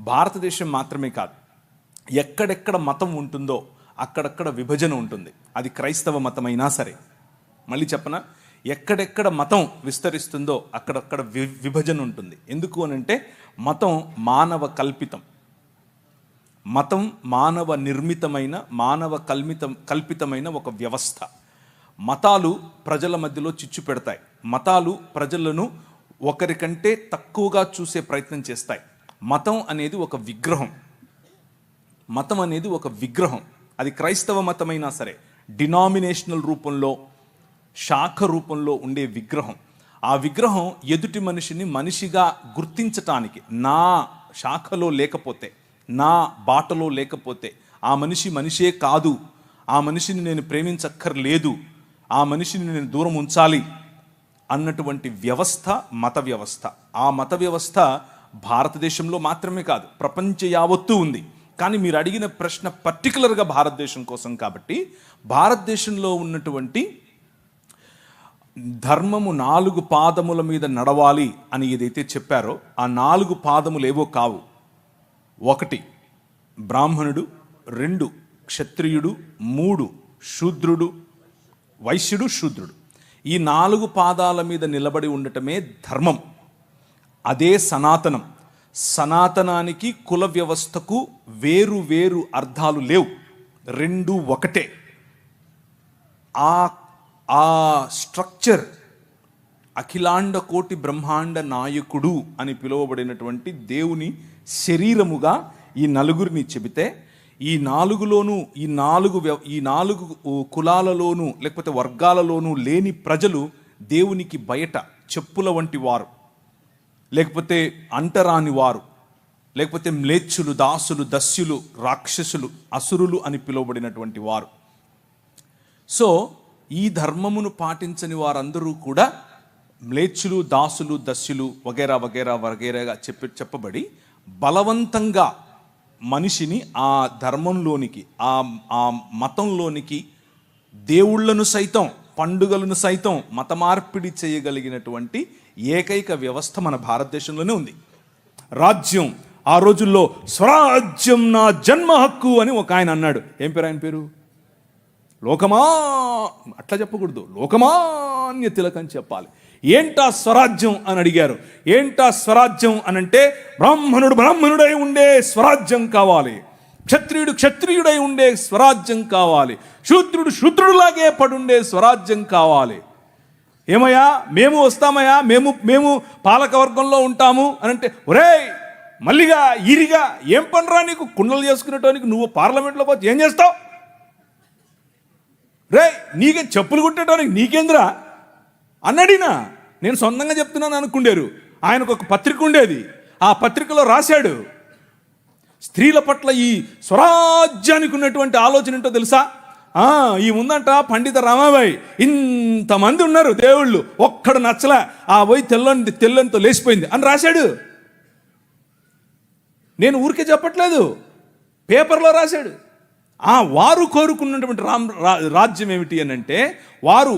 భారతదేశం మాత్రమే కాదు. ఎక్కడెక్కడ మతం ఉంటుందో అక్కడక్కడ విభజన ఉంటుంది. అది క్రైస్తవ మతమైనా సరే. మళ్ళీ చెప్పనా? ఎక్కడెక్కడ మతం విస్తరిస్తుందో అక్కడక్కడ వి విభజన ఉంటుంది. ఎందుకు అనంటే మతం మానవ కల్పితం. మతం మానవ నిర్మితమైన మానవ కల్మితం కల్పితమైన ఒక వ్యవస్థ. మతాలు ప్రజల మధ్యలో చిచ్చు పెడతాయి. మతాలు ప్రజలను ఒకరికంటే తక్కువగా చూసే ప్రయత్నం చేస్తాయి. మతం అనేది ఒక విగ్రహం. మతం అనేది ఒక విగ్రహం. అది క్రైస్తవ మతమైనా సరే డినామినేషనల్ రూపంలో శాఖ రూపంలో ఉండే విగ్రహం. ఆ విగ్రహం ఎదుటి మనిషిని మనిషిగా గుర్తించటానికి నా శాఖలో లేకపోతే నా బాటలో లేకపోతే ఆ మనిషి మనిషే కాదు. ఆ మనిషిని నేను ప్రేమించక్కర్లేదు. ఆ మనిషిని నేను దూరం ఉంచాలి అన్నటువంటి వ్యవస్థ మత వ్యవస్థ. ఆ మత వ్యవస్థ భారతదేశంలో మాత్రమే కాదు ప్రపంచ యావత్తూ ఉంది. కానీ మీరు అడిగిన ప్రశ్న పర్టికులర్గా భారతదేశం కోసం కాబట్టి భారతదేశంలో ఉన్నటువంటి ధర్మము నాలుగు పాదముల మీద నడవాలి అని ఏదైతే చెప్పారో ఆ నాలుగు పాదములు ఏవో కావు. ఒకటి బ్రాహ్మణుడు రెండు క్షత్రియుడు మూడు శూద్రుడు వైశ్యుడు శూద్రుడు. ఈ నాలుగు పాదాల మీద నిలబడి ఉండటమే ధర్మం. అదే సనాతనం. సనాతనానికి కుల వ్యవస్థకు వేరు వేరు అర్థాలు లేవు. రెండు ఒకటే. ఆ ఆ స్ట్రక్చర్ అఖిలాండ కోటి బ్రహ్మాండ నాయకుడు అని పిలువబడినటువంటి దేవుని శరీరముగా ఈ నలుగురిని చెబితే ఈ నాలుగులోనూ ఈ నాలుగు వ్యవ- ఈ నాలుగు కులాలలోనూ లేకపోతే వర్గాలలోనూ లేని ప్రజలు దేవునికి బయట చెప్పుల వంటి వారు. లేకపోతే అంటరాని వారు లేకపోతే మ్లేచ్చులు దాసులు దస్యులు రాక్షసులు అసురులు అని పిలువబడినటువంటి వారు. సో ఈ ధర్మమును పాటించని వారందరూ కూడా మ్లేచ్చులు దాసులు దస్యులు వగేరా వగేరా వగేరాగా చెప్పి చెప్పబడి బలవంతంగా మనిషిని ఆ ధర్మంలోనికి ఆ ఆ మతంలోనికి దేవుళ్ళను సైతం పండుగలను సైతం మత మార్పిడి చేయగలిగినటువంటి ఏకైక వ్యవస్థ మన భారతదేశంలోనే ఉంది. రాజ్యం ఆ రోజుల్లో స్వరాజ్యం నా జన్మ హక్కు అని ఒక ఆయన అన్నాడు. ఏం పేరు ఆయన పేరు? లోకమా అట్లా చెప్పకూడదు. లోకమాన్య తిలకం చెప్పాలి. ఏంటా స్వరాజ్యం అని అడిగారు. ఏంటా స్వరాజ్యం అనంటే బ్రాహ్మణుడు బ్రాహ్మణుడై ఉండే స్వరాజ్యం కావాలి. క్షత్రియుడు క్షత్రియుడై ఉండే స్వరాజ్యం కావాలి. శూద్రుడు శూద్రుడిలాగే పడుండే స్వరాజ్యం కావాలి. ఏమయ్యా? మేము వస్తామయ్యా? మేము మేము పాలకవర్గంలో ఉంటాము అని అంటే ఒరేయ్ మల్లిగా ఈరిగా ఏం పనిరా నీకు? కుండలు చేసుకునేటానికి నువ్వు పార్లమెంట్లో పోతే ఏం చేస్తావు? రే నీకే చెప్పులు కుట్టేటానికి నీకేంద్రా? అన్నడినా నేను సొంతంగా చెప్తున్నాను అనుకుండేరు. ఆయనకు ఒక పత్రిక ఉండేది. ఆ పత్రికలో రాశాడు స్త్రీల పట్ల ఈ స్వరాజ్యానికి ఉన్నటువంటి ఆలోచన ఏంటో తెలుసా? ఆ, ఈ ముందంట పండిత రామాబాయి ఇంతమంది ఉన్నారు దేవుళ్ళు ఒక్కడు నచ్చలే ఆ పోయి తెల్లని తెల్లంతో లేచిపోయింది అని రాశాడు. నేను ఊరికే చెప్పట్లేదు పేపర్లో రాశాడు. ఆ వారు కోరుకున్నటువంటి రామ్ రా- రాజ్యం ఏమిటి అని అంటే వారు